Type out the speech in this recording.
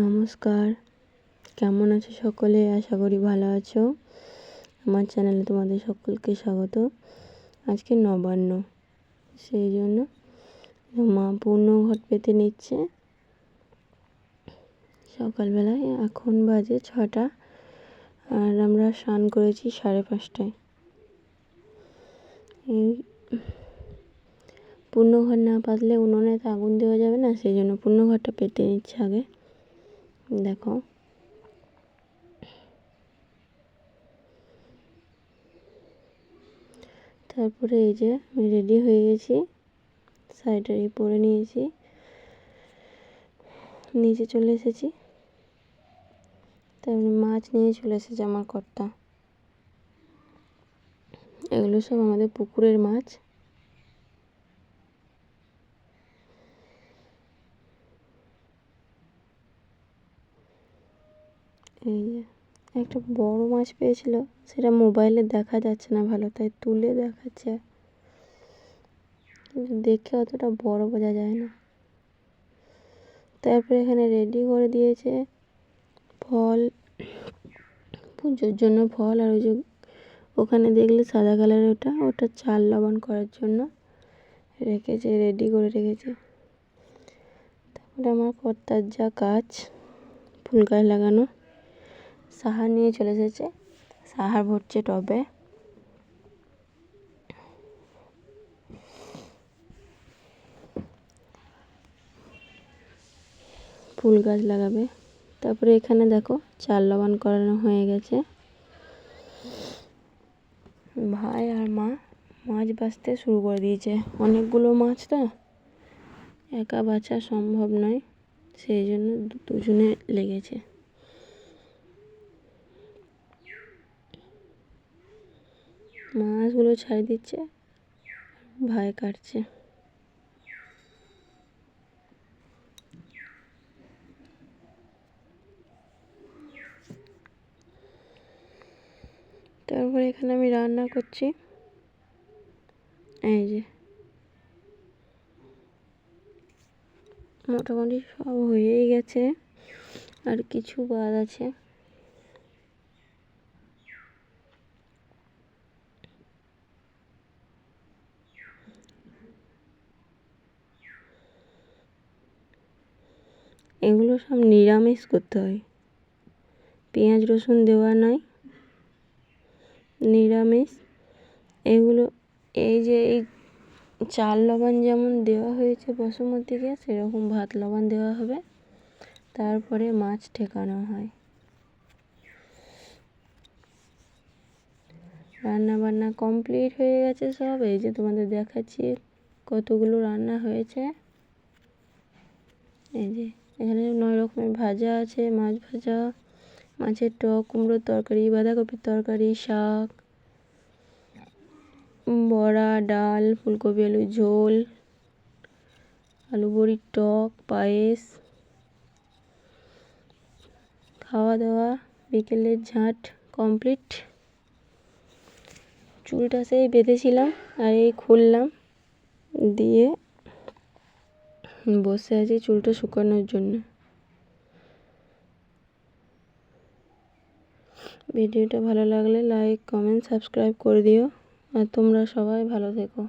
নমস্কার। কেমন আছো সকলে? আশা করি ভালো আছো। আমার চ্যানেলে তোমাদের সকলকে স্বাগত। আজকে নবান্ন। সেই জন্য মা পূর্ণ ঘট পেতে নিচ্ছে। সকালবেলায় এখন বাজে ছটা আর আমরা স্নান করেছি সাড়ে পাঁচটায়। এই পূর্ণ ঘর না পাতলে উনুনে তো আগুন দেওয়া যাবে না, সেই জন্য পূর্ণ ঘরটা পেতে নিচ্ছে আগে। দেখো। তারপরে এই যে আমি রেডি হয়ে গেছি শাড়িটারি পরে নিয়েছি, নিচে চলে এসেছি। তারপরে মাছ নিয়ে চলে এসেছে আমার কর্তা। এগুলো সব আমাদের পুকুরের মাছ। এই যে, একটা বড় মাছ পেয়েছিল, সেটা মোবাইলে দেখা যাচ্ছে না ভালো, তাই তুলে দেখাচ্ছে। কিন্তু দেখে অতটা বড় বোঝা যায় না। তারপরে এখানে রেডি করে দিয়েছে ফল, পুজোর জন্য ফল, আর ওই যে ওখানে দেখলে সাদা কালারের ওটা ওটা চাল লবণ করার জন্য রেখেছে রেডি করে রেখেছে। তারপরে আমার কর্তার যা কাজ ফুল গাছ লাগানো। সাহার নিয়ে চলে এসেছে সাহার ভরছে টবে। ফুল গাছ লাগাবে। তারপরে এখানে দেখো, চাল লবণ করানো হয়ে গেছে। ভাই আর মা, মাছ বাঁচতে শুরু করে দিয়েছে। অনেকগুলো মাছ তো? একা বাছা সম্ভব নয়। সেই জন্য দুজনে লেগেছে। মাছগুলো ছাড়ি দিচ্ছে ভাই কাটছে। তারপরে এখানে আমি রান্না করছি। এই যে। মোটামুটি সব হয়েই গেছে, আর কিছু বাদ আছে। এগুলো সব নিরামিষ করতে হয়। পেঁয়াজ রসুন দেওয়া নয়। নিরামিষ। এগুলো এই যে এই চাল লবণ যেমন দেওয়া হয়েছে বসুমতীকে সেরকম ভাত লবণ দেওয়া হবে। তারপরে মাছ ঠেকানো হয়। রান্না বান্না কমপ্লিট হয়ে গেছে সব। এই যে তোমাদের দেখাচ্ছি কতগুলো রান্না হয়েছে। এই যে এখানে নয় রকমের ভাজা আছে, মাছ ভাজা, মাছের টক, কুমড়োর তরকারি, বাঁধাকপির তরকারি, শাক, বড়া, ডাল, ফুলকপি, আলুর ঝোল, আলু বড়ির টক, পায়েস। খাওয়া দাওয়া বিকেলের ঝাঁট কমপ্লিট। চুলটা সেই বেঁধেছিলাম আর এই খুললাম দিয়ে বসে আছি চুলটা শুকানোর জন্য। ভিডিওটা ভালো লাগলে লাইক কমেন্ট সাবস্ক্রাইব করে দিও। আর তোমরা সবাই ভালো থেকো।